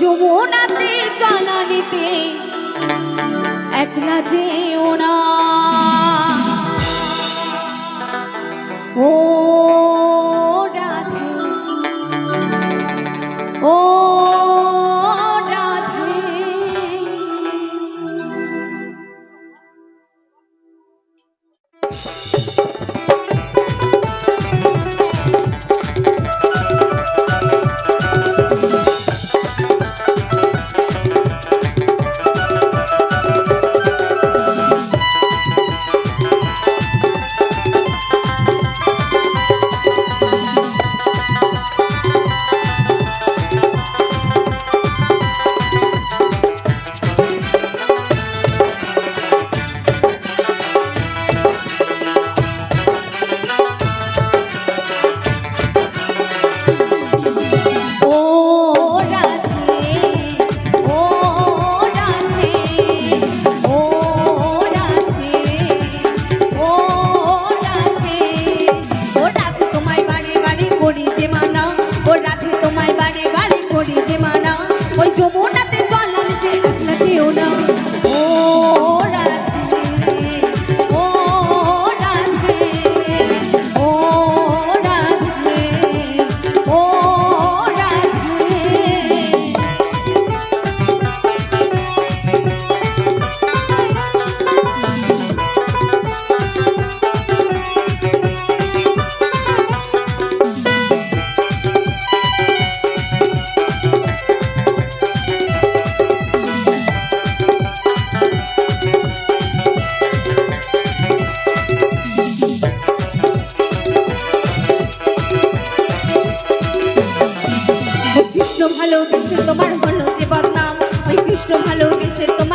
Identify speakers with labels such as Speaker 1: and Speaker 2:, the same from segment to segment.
Speaker 1: যমুনাতে চালানিতে একলা যেও না। ও রাধে। ও ভালোবেসে তোমার হলো যে বদনাম। ওই কৃষ্ণ ভালোবেসে তোমার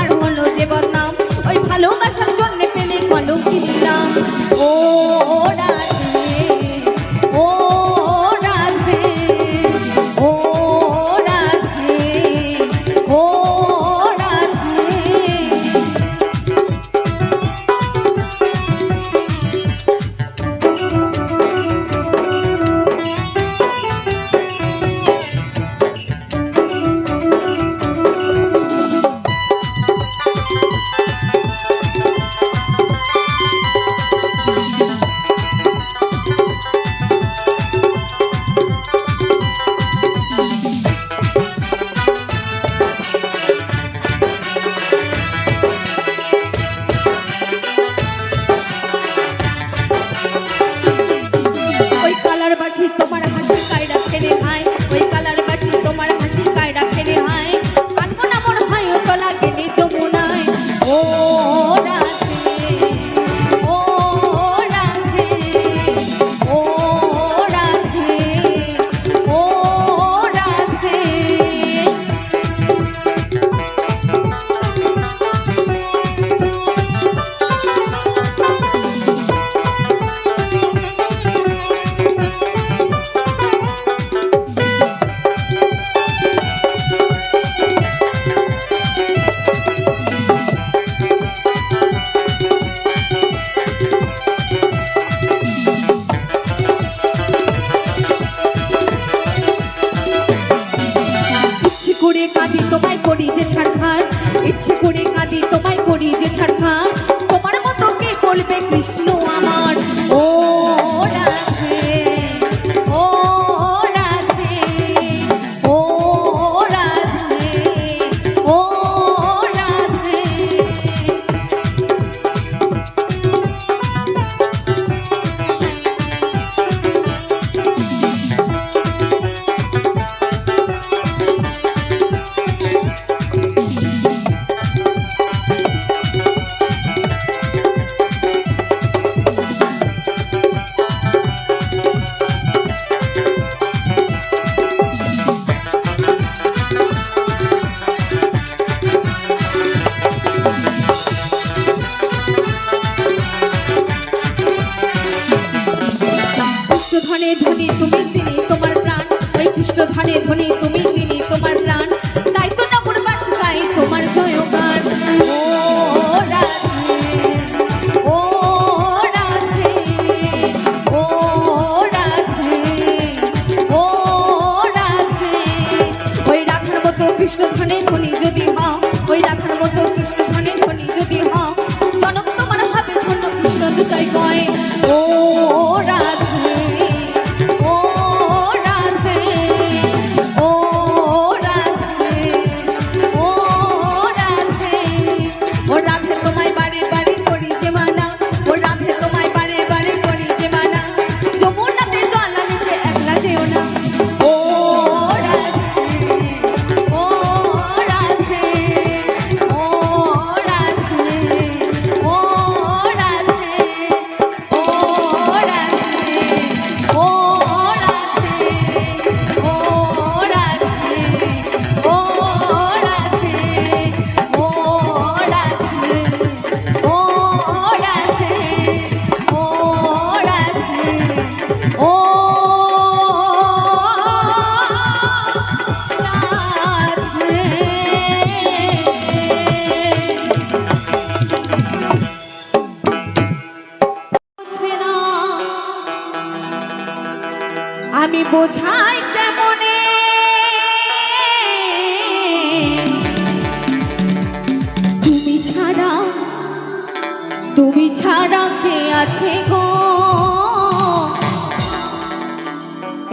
Speaker 1: আছে গো।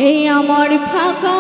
Speaker 1: এই আমার ফাঁকা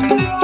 Speaker 1: Thank you.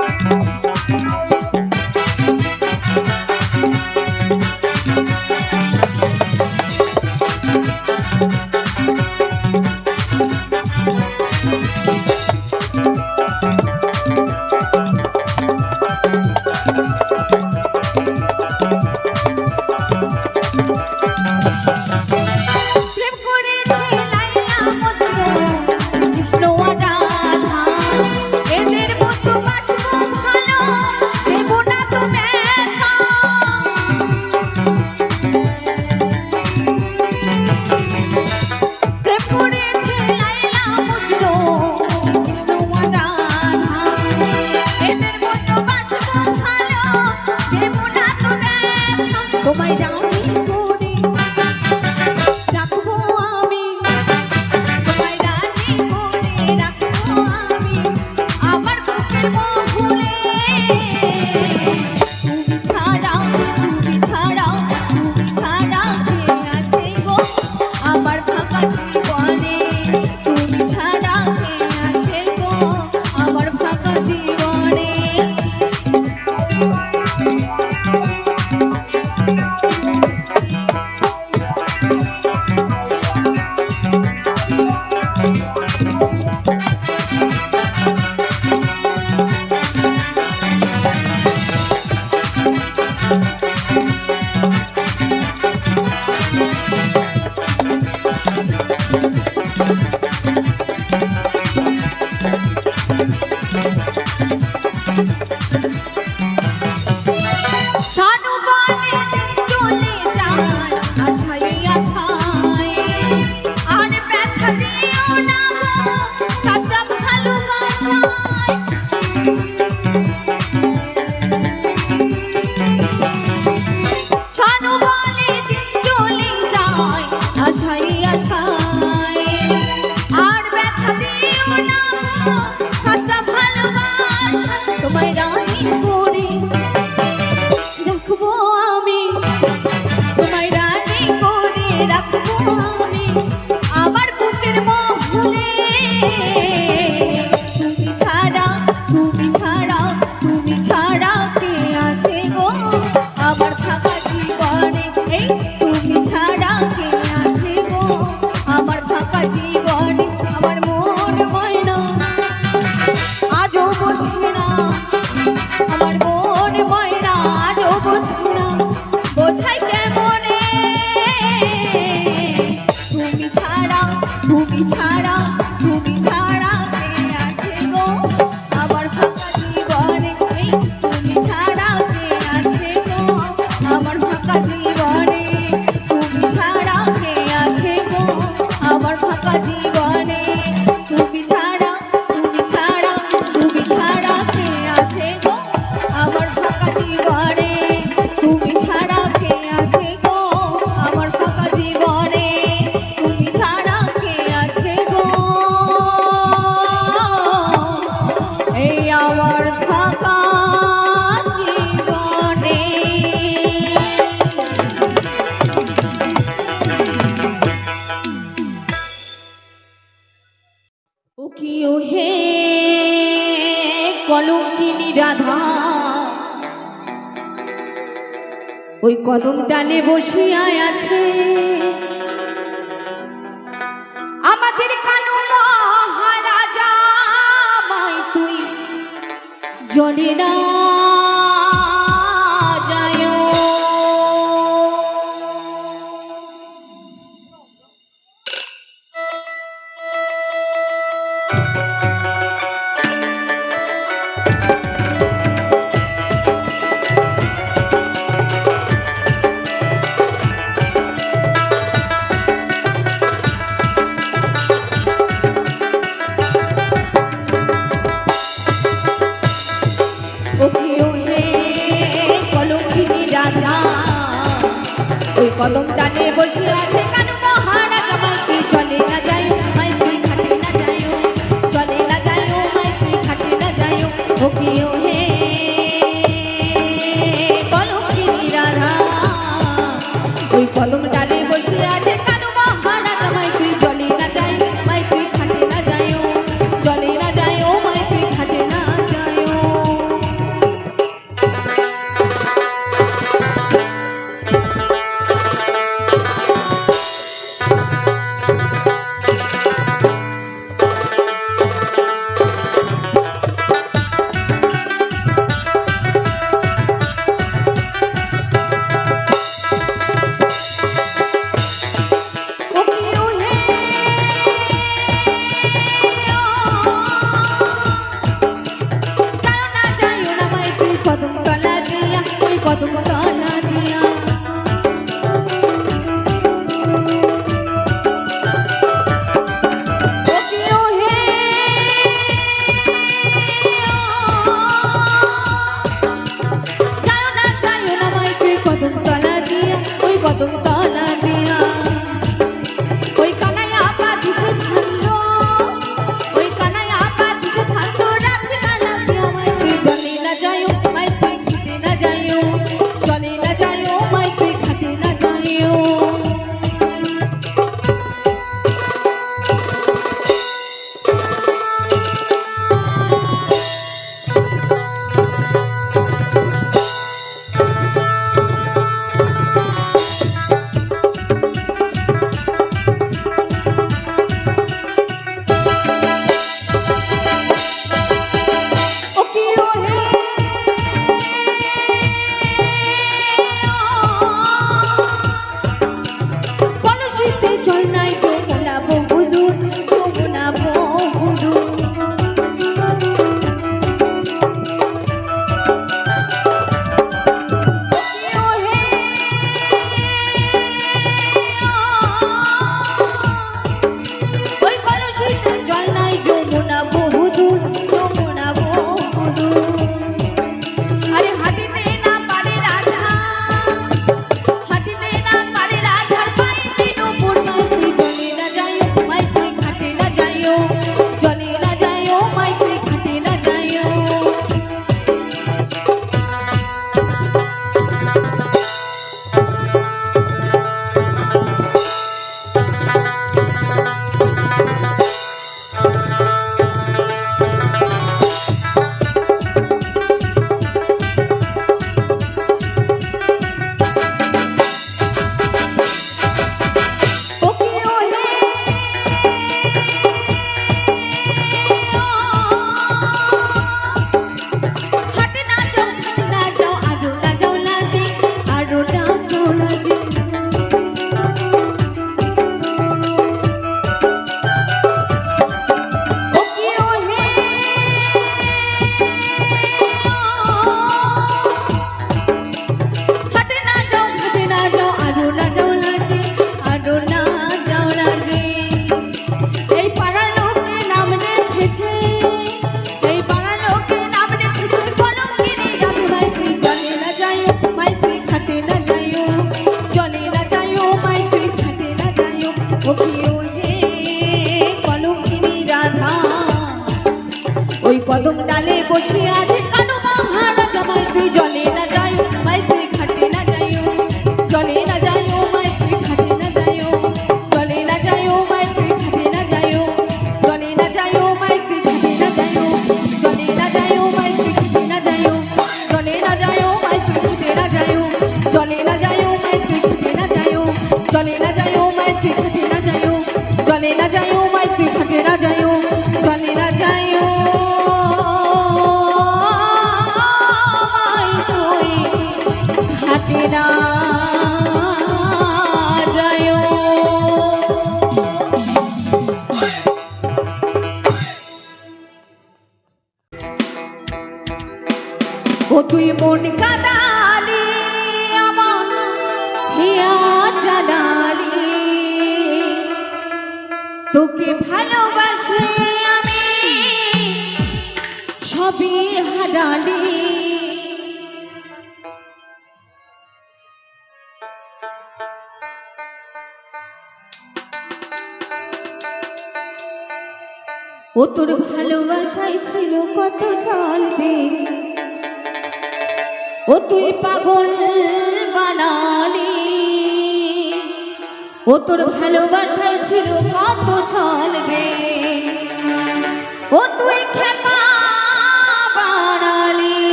Speaker 1: প্রিয় হে কলঙ্কিনী রাধা। ওই কদম ডালে বসিয়া আছে। আমাদের কানু মহারাজা তুই জলে না ওই কদম দানে ও তোর ভালোবাসায় ছিল কত ছল রে।